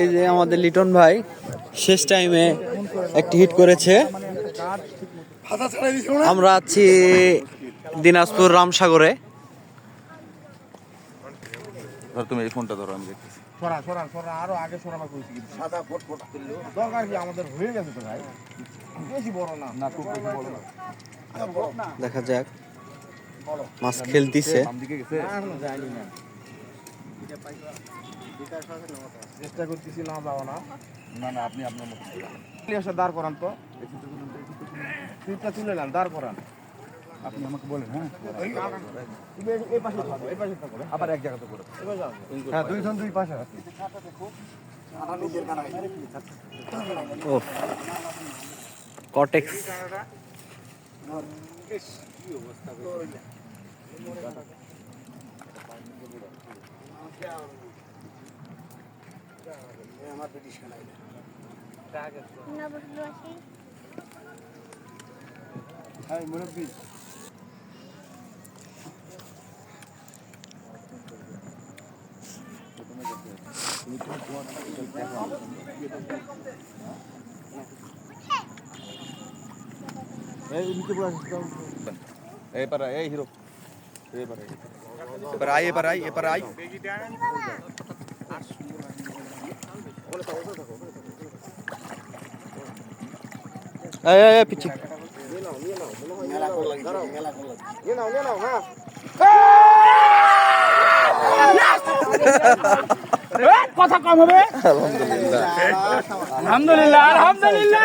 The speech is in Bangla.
এই যে আমাদের লিটন ভাই শেষ টাইমে একটি হিট করেছে। আমরা আছি দিনাজপুর রামসাগরে। ধর তুমি এই ফোনটা ধরো আমি দেখতেছি। সরা সরা সরা আরও আগে সরাবা কইছি কিন্তু। সাদা ফট ফট। তুললো দরকার কি আমাদের হয়ে গেছে তো ভাই? বেশি বড় না। না খুব বেশি বড় না। দেখা যাক। মাছ খেলতিছে। যায়নি না। চেষ্টা করতেছি না যাওয়া না। না না আপনি আপনার মতো এসে দাঁড় করান তো। সিটটা তুলে নেন দাঁড় করান। আপনি আমাকে বলেন হ্যাঁ? এই- পাশে থাকো এই পাশে থাকো আবার এক জায়গাতে করে হ্যাঁ দুইজন দুই পাশে আছে ও কটেক্স বসল আসি হ্যাঁ মুরব্বী এই বসে এই এই হিরো এই পারা। এবার আই এবার আই এবার আই হ্যাঁ কথা কম হবে। আলহামদুলিল্লাহ। আলহামদুলিল্লাহ আলহামদুলিল্লাহ।